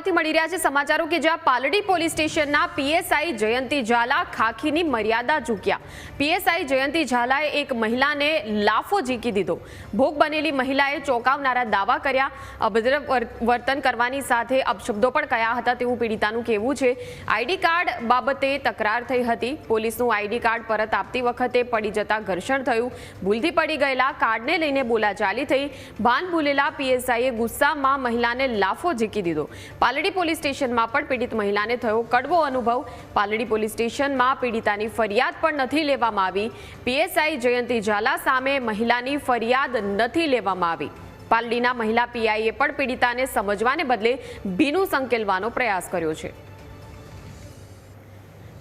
અમદાવાદથી મળી રહ્યા છે સમાચારો કે જ્યાં પાલડી પોલીસ સ્ટેશનના પીએસઆઈ જયંતી ઝાલા ખાખીની મર્યાદા ચૂક્યા. પીએસઆઈ જયંતી ઝાલાએ એક મહિલાને લાફો ઝીકી દીધો. ભોગ બનેલી મહિલાએ ચોંકાવનારા દાવા કર્યા. અભદ્ર વર- વર્તન કરવાની સાથે અપશબ્દો પણ કયા હતા તેવું પીડિતાનું કહેવું છે. આઈડી કાર્ડ બાબતે તકરાર થઈ હતી. પોલીસનું આઈડી કાર્ડ પરત આપતી વખતે પડી જતા ઘર્ષણ થયું. ભૂલથી પડી ગયેલા કાર્ડને લઈને બોલાચાલી થઈ. ભાન ભૂલેલા પીએસઆઈએ ગુસ્સામાં મહિલાને લાફો ઝીકી દીધો. પાલડી પોલીસ સ્ટેશનમાં પણ પીડિત મહિલાને થયો કડવો અનુભવ. પાલડી પોલીસ સ્ટેશનમાં પીડિતાની ફરિયાદ પણ નથી લેવામાં આવી. પીએસઆઈ જયંતી ઝાલા સામે મહિલાની ફરિયાદ નથી લેવામાં આવી. પાલડીના મહિલા પીઆઈએ પણ પીડિતાને સમજવાને બદલે ભીનું સંકેલવાનો પ્રયાસ કર્યો છે.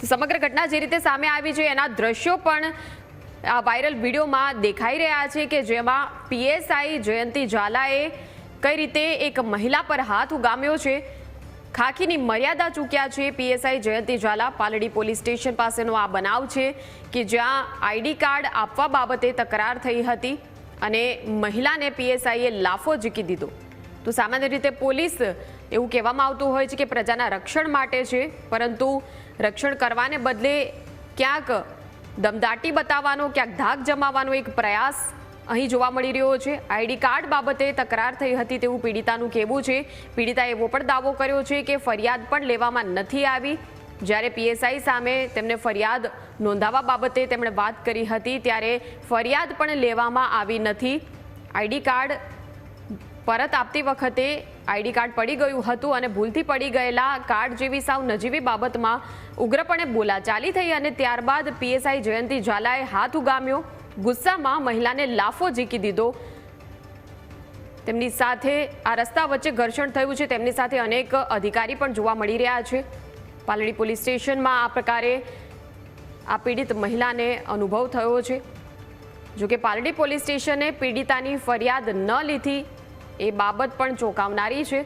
સમગ્ર ઘટના જે રીતે સામે આવી છે, એના દ્રશ્યો પણ આ વાયરલ વિડીયોમાં દેખાઈ રહ્યા છે કે જેમાં પીએસઆઈ જયંતી ઝાલાએ કઈ રીતે એક મહિલા પર હાથ ઉગામ્યો છે. ખાખીની મર્યાદા ચૂક્યા છે. PSI Jayanti Zala Paldi police station પાસેનો આ બનાવ છે કે જ્યાં આઈડી કાર્ડ આપવા બાબતે તકરાર થઈ હતી અને મહિલાને પીએસઆઈએ લાફો ઝીકી દીધો. તો સામાન્ય રીતે પોલીસ એવું કહેવામાં આવતું હોય છે કે પ્રજાના રક્ષણ માટે છે, પરંતુ રક્ષણ કરવાને બદલે ક્યાંક દમદાટી બતાવવાનો, ક્યાંક ધાક જમાવવાનો એક પ્રયાસ અહીં જોવા મળી રહ્યો છે. આઈડી કાર્ડ બાબતે તકરાર થઈ હતી તેવું પીડિતાનું કહેવું છે. પીડિતાએ એવો પણ દાવો કર્યો છે કે ફરિયાદ પણ લેવામાં નથી આવી. જ્યારે પીએસઆઈ સામે તેમને ફરિયાદ નોંધાવવા બાબતે તેમણે વાત કરી હતી, ત્યારે ફરિયાદ પણ લેવામાં આવી નથી. આઈડી કાર્ડ પરત આપતી વખતે આઈડી કાર્ડ પડી ગયું હતું અને ભૂલથી પડી ગયેલા કાર્ડ જેવી સાવ નજીવી બાબતમાં ઉગ્રપણે બોલાચાલી થઈ અને ત્યારબાદ પીએસઆઈ જયંતી ઝાલાએ હાથ ઉગામ્યો. ગુસ્સામાં મહિલાને લાફો ઝીકી દીધો. તેમની સાથે આ રસ્તા વચ્ચે ઘર્ષણ થયું છે. તેમની સાથે અનેક અધિકારી પણ જોવા મળી રહ્યા છે. પાલડી પોલીસ સ્ટેશનમાં આ પ્રકારે આ પીડિત મહિલાને અનુભવ થયો છે. જો કે પાલડી પોલીસ સ્ટેશને પીડિતાની ફરિયાદ ન લીધી એ બાબત પણ ચોંકાવનારી છે.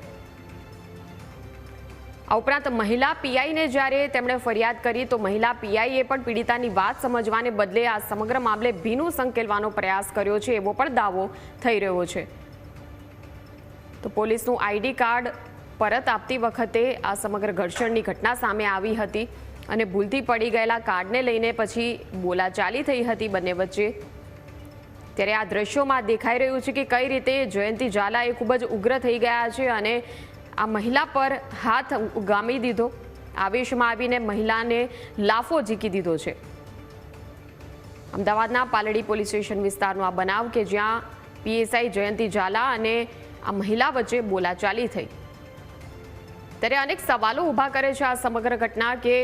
આ ઉપરાંત મહિલા પીઆઈને જ્યારે તેમણે ફરિયાદ કરી તો મહિલા પીઆઈએ પણ પીડિતાની વાત સમજવાને બદલે આ સમગ્ર મામલે ભીનું સંકેલવાનો પ્રયાસ કર્યો છે એવો પણ દાવો થઈ રહ્યો છે. તો પોલીસનું આઈડી કાર્ડ પરત આપતી વખતે આ સમગ્ર ઘર્ષણની ઘટના સામે આવી હતી અને ભૂલથી પડી ગયેલા કાર્ડને લઈને પછી બોલાચાલી થઈ હતી બંને વચ્ચે. ત્યારે આ દ્રશ્યોમાં દેખાઈ રહ્યું છે કે કઈ રીતે જયંતી ઝાલા એ ખૂબ જ ઉગ્ર થઈ ગયા છે અને આ મહિલા પર હાથ ઉગામી દીધો. આવેશમાં આવીને મહિલાને લાફો ઝીકી દીધો છે. અમદાવાદના પાલડી પોલીસ સ્ટેશન વિસ્તારનો આ બનાવ કે જ્યાં પીએસઆઈ જયંતી ઝાલા અને આ મહિલા વચ્ચે બોલાચાલી થઈ. ત્યારે અનેક સવાલો ઊભા કરે છે આ સમગ્ર ઘટના કે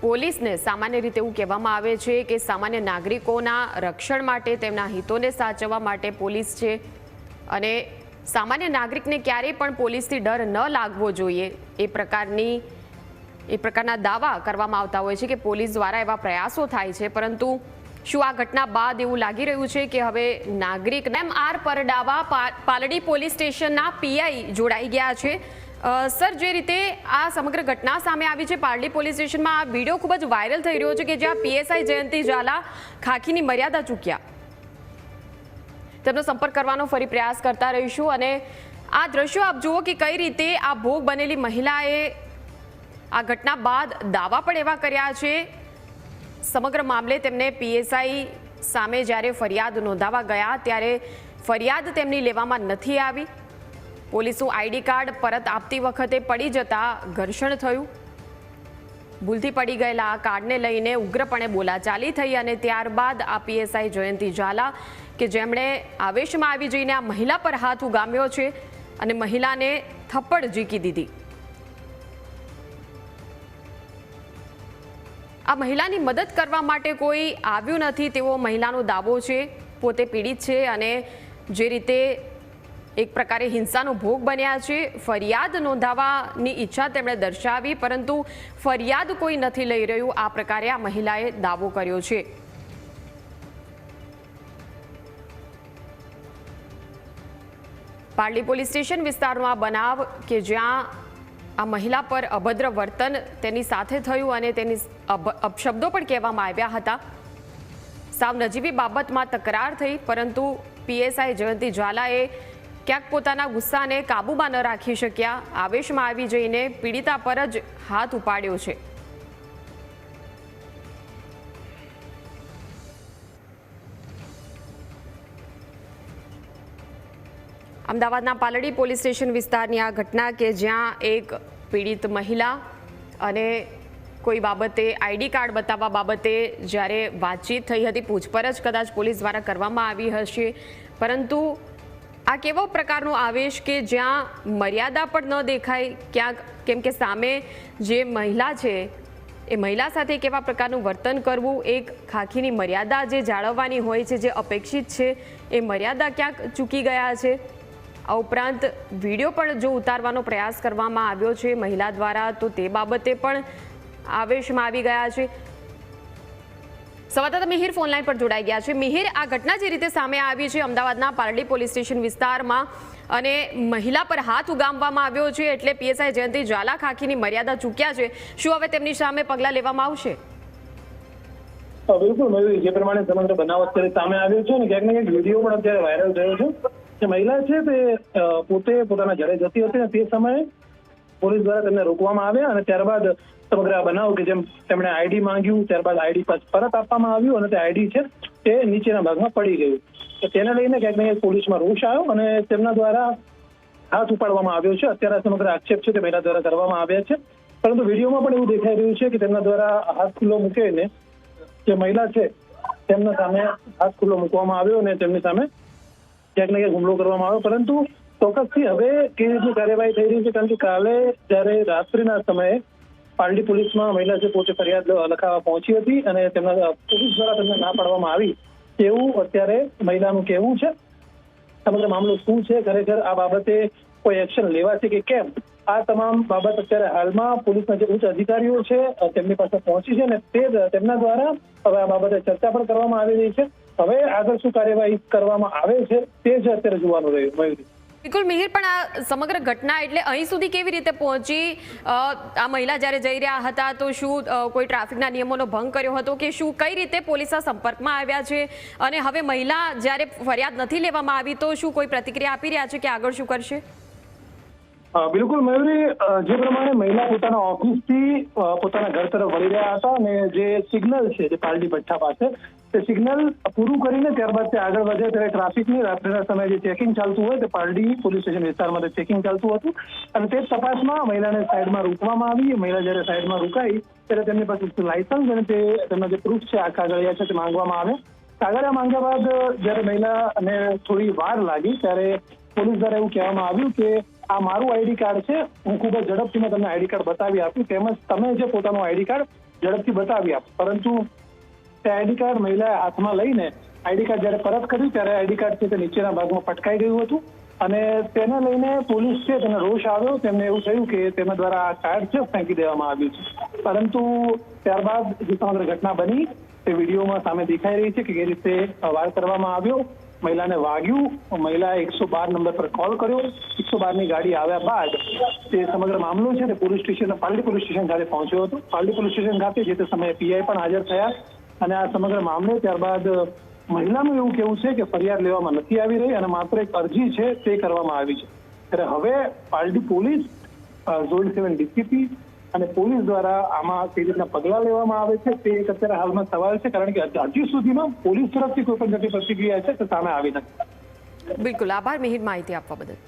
પોલીસને સામાન્ય રીતે એવું કહેવામાં આવે છે કે સામાન્ય નાગરિકોના રક્ષણ માટે તેમના હિતોને સાચવવા માટે પોલીસ છે અને સામાન્ય નાગરિકને ક્યારેય પણ પોલીસથી ડર ન લાગવો જોઈએ. એ પ્રકારની, એ પ્રકારના દાવા કરવામાં આવતા હોય છે કે પોલીસ દ્વારા એવા પ્રયાસો થાય છે. પરંતુ શું આ ઘટના બાદ એવું લાગી રહ્યું છે કે હવે નાગરિક M R Pardava Paldi police સ્ટેશનના પીઆઈ જોડાઈ ગયા છે? સર, જે રીતે આ સમગ્ર ઘટના સામે આવી છે, પાલડી પોલીસ સ્ટેશનમાં આ વીડિયો ખૂબ જ વાયરલ થઈ રહ્યો છે કે જ્યાં પીએસઆઈ જયંતી ઝાલા ખાખીની મર્યાદા ચૂક્યા. તેમનો સંપર્ક કરવાનો ફરી પ્રયાસ કરતા રહીશું અને આ દ્રશ્યો આપ જુઓ કે કઈ રીતે આ ભોગ બનેલી મહિલાએ આ ઘટના બાદ દાવા પણ એવા કર્યા છે. સમગ્ર મામલે તેમને પીએસઆઈ સામે જ્યારે ફરિયાદ નોંધાવા ગયા ત્યારે ફરિયાદ તેમની લેવામાં નથી આવી. પોલીસનું આઈડી કાર્ડ પરત આપતી વખતે પડી જતા ઘર્ષણ થયું. ભૂલથી પડી ગયેલા આ કાર્ડને લઈને ઉગ્રપણે બોલાચાલી થઈ અને ત્યારબાદ આ પીએસઆઈ જયંતી ઝાલા, કે જેમણે આવેશમાં આવી જઈને આ મહિલા પર હાથ ઉગામ્યો છે અને મહિલાને થપ્પડ ઝીકી દીધી. આ મહિલાની મદદ કરવા માટે કોઈ આવ્યું નથી તેવો મહિલાનો દાવો છે, પોતે પીડિત છે અને જે રીતે એક પ્રકારે હિંસાનો ભોગ બન્યા છે. ફરિયાદ નોંધાવવાની ઈચ્છા તેમણે દર્શાવી, પરંતુ ફરિયાદ કોઈ નથી લઈ રહ્યું. આ પ્રકારે આ મહિલાએ દાવો કર્યો છે. પાર્લી પોલીસ સ્ટેશન વિસ્તારનો આ બનાવ કે જ્યાં આ મહિલા પર અભદ્ર વર્તન તેની સાથે થયું અને તેની અપશબ્દો પણ કહેવામાં આવ્યા હતા. સાવ નજીવી બાબતમાં તકરાર થઈ, પરંતુ પીએસઆઈ જયંતી ઝાલાએ ક્યાંક પોતાના ગુસ્સાને કાબૂમાં ન રાખી શક્યા. આવેશમાં આવી જઈને પીડિતા પર જ હાથ ઉપાડ્યો છે. અમદાવાદના પાલડી પોલીસ સ્ટેશન વિસ્તારની આ ઘટના કે જ્યાં એક પીડિત મહિલા અને કોઈ બાબતે આઈડી કાર્ડ બતાવવા બાબતે જ્યારે વાતચીત થઈ હતી, પૂછપરછ કદાચ પોલીસ દ્વારા કરવામાં આવી હશે. પરંતુ આ કેવો પ્રકારનો આવેશ કે જ્યાં મર્યાદા પણ ન દેખાય, ક્યાંક કેમ કે સામે જે મહિલા છે, એ મહિલા સાથે કેવા પ્રકારનું વર્તન કરવું, એક ખાખીની મર્યાદા જે જાળવવાની હોય છે, જે અપેક્ષિત છે, એ મર્યાદા ક્યાંક ચૂકી ગયા છે? આ ઉપરાંત વીડિયો પણ જો ઉતારવાનો પ્રયાસ કરવામાં આવ્યો છે મહિલા દ્વારા, તો તે બાબતે પણ આવેશમાં આવી ગયા છે. સંવાદદાતા મિહિર ફોનલાઈન પર જોડાઈ ગયા છે. મિહિર, આ ઘટના જે રીતે સામે આવી છે અમદાવાદના પારડી પોલીસ સ્ટેશન વિસ્તારમાં અને મહિલા પર હાથ ઉગામવામાં આવ્યો છે એટલે પીએસઆઈ જયંતિ જ્વાલા ખાખીની મર્યાદા ચૂક્યા છે. શું હવે તેમની સામે પગલાં લેવામાં આવશે? બિલકુલ. મયુરી જે પ્રમાણે સમગ્ર બનાવ અત્યારે સામે આવ્યો છે અને ક્યાંક ને ક્યાંક વીડિયો પણ અત્યારે વાયરલ થયો છે. મહિલા છે તે પોતે પોતાના ઘરે જતી હતી અને તે સમયે પોલીસ દ્વારા તેમને રોકવામાં આવ્યા અને ત્યારબાદ સમગ્ર બનાવ કે જેમ તેમણે આઈડી માંગ્યું, ત્યારબાદ આઈડી પરત આપવામાં આવ્યું અને તે આઈડી છે તે નીચેના ભાગમાં પડી ગયું. તો તેને લઈને ક્યાંક ને પોલીસમાં રોષ આવ્યો અને તેમના દ્વારા હાથ ઉપાડવામાં આવ્યો છે. અત્યારે સમગ્ર આક્ષેપ છે તે મહિલા દ્વારા કરવામાં આવ્યા છે. પરંતુ વિડીયોમાં પણ એવું દેખાઈ રહ્યું છે કે તેમના દ્વારા હાથ ખુલ્લો મૂકીને જે મહિલા છે તેમના સામે હાથ ખુલ્લો મૂકવામાં આવ્યો અને તેમની સામે ક્યાંક ને ક્યાંક હુમલો કરવામાં આવ્યો. પરંતુ ચોક્કસથી હવે કેવી રીતની કાર્યવાહી થઈ રહી છે? કારણ કે કાલે જ્યારે રાત્રિના સમયે પાલડી પોલીસમાં મહિલા છે પોતે ફરિયાદ લખાવવા પહોંચી હતી અને તેમના પોલીસ દ્વારા તેમને ના પાડવામાં આવી, તેવું અત્યારે મહિલાનું કહેવું છે. સમગ્ર મામલો શું છે? ખરેખર આ બાબતે કોઈ એક્શન લેવાશે કે કેમ? આ તમામ બાબત અત્યારે હાલમાં પોલીસના જે ઉચ્ચ અધિકારીઓ છે તેમની પાસે પહોંચી છે ને તે તેમના દ્વારા હવે આ બાબતે ચર્ચા પણ કરવામાં આવી રહી છે. હવે આગળ શું કાર્યવાહી કરવામાં આવે છે, તે જ અત્યારે જોવાનું રહ્યું. મયુરી. બિલકુલ મિહિર, પણ આ સમગ્ર ઘટના એટલે અહીં સુધી કેવી રીતે પહોંચી? આ મહિલા જ્યારે જઈ રહ્યા હતા તો શું કોઈ ટ્રાફિકના નિયમોનો ભંગ કર્યો હતો કે શું, કઈ રીતે પોલીસના સંપર્કમાં આવ્યા છે? અને હવે મહિલા જ્યારે ફરિયાદ નથી લેવામાં આવી તો શું કોઈ પ્રતિક્રિયા આપી રહ્યા છે કે આગળ શું કરશે? બિલકુલ, મયુરી જે પ્રમાણે મહિલા પોતાના ઓફિસથી પોતાના ઘર તરફ વળી રહ્યા હતા અને જે સિગ્નલ છે, જે પાલડી ભઠ્ઠા પાસે, તે સિગ્નલ પૂરું કરીને ત્યારબાદ તે આગળ વધે ત્યારે ટ્રાફિકની રાત્રિના સમયે જે ચેકિંગ ચાલતું હોય તે પાલડી પોલીસ સ્ટેશન વિસ્તારમાં ચેકિંગ ચાલતું હતું અને તે તપાસમાં મહિલાને સાઈડમાં રોકવામાં આવી. મહિલા જ્યારે સાઈડમાં રોકાઈ, ત્યારે તેમની પાસે લાયસન્સ અને તે, તેમના જે પ્રૂફ છે આ કાગળિયા છે તે માંગવામાં આવે. કાગળિયા માંગ્યા બાદ જ્યારે મહિલાને થોડી વાર લાગી, ત્યારે પોલીસ દ્વારા એવું કહેવામાં આવ્યું કે આ મારું આઈડી કાર્ડ છે. હું ખૂબ જ ઝડપથી મેં તમને આઈડી કાર્ડ બતાવી આપ્યું તેમજ તમે જે પોતાનું આઈડી કાર્ડ ઝડપથી બતાવી આપ. પરંતુ તે આઈડી કાર્ડ મહિલાએ હાથમાં લઈને આઈડી કાર્ડ જ્યારે પરત કર્યું, ત્યારે આઈડી કાર્ડ છે તે નીચેના ભાગમાં પટકાઈ ગયું હતું. અને તેને લઈને પોલીસ છે, તેને રોષ આવ્યો. તેમને એવું થયું કે તેના દ્વારા આ કાર્ડ છે, ફેંકી દેવામાં આવ્યું છે. પરંતુ ત્યારબાદ જે સમગ્ર ઘટના બની. તે વિડીયોમાં સામે દેખાઈ રહી છે કે એ રીતે વાર કરવામાં આવ્યો. મહિલાને વાગ્યું. મહિલાએ એકસો બાર નંબર પર કોલ કર્યો. એકસો બારની ગાડી આવ્યા બાદ તે સમગ્ર મામલો છે તે police station, Paldi police station ખાતે પહોંચ્યો હતો. પાલડી પોલીસ સ્ટેશન ખાતે જે તે સમયે પીઆઈ પણ હાજર થયા અને આ સમગ્ર મામલે ત્યારબાદ મહિલાનું એવું કેવું છે કે ફરિયાદ લેવામાં નથી આવી રહી અને માત્ર એક અરજી છે તે કરવામાં આવી છે. ત્યારે હવે Paldi police zone seven DCP અને પોલીસ દ્વારા આમાં કઈ રીતના પગલાં લેવામાં આવે છે તે એક અત્યારે હાલમાં સવાલ છે, કારણ કે હજી સુધીમાં પોલીસ તરફથી કોઈ પણ જતી પ્રતિક્રિયા છે તે સામે આવી નથી. બિલકુલ. આભાર, મિહિર માહિતી આપવા બદલ.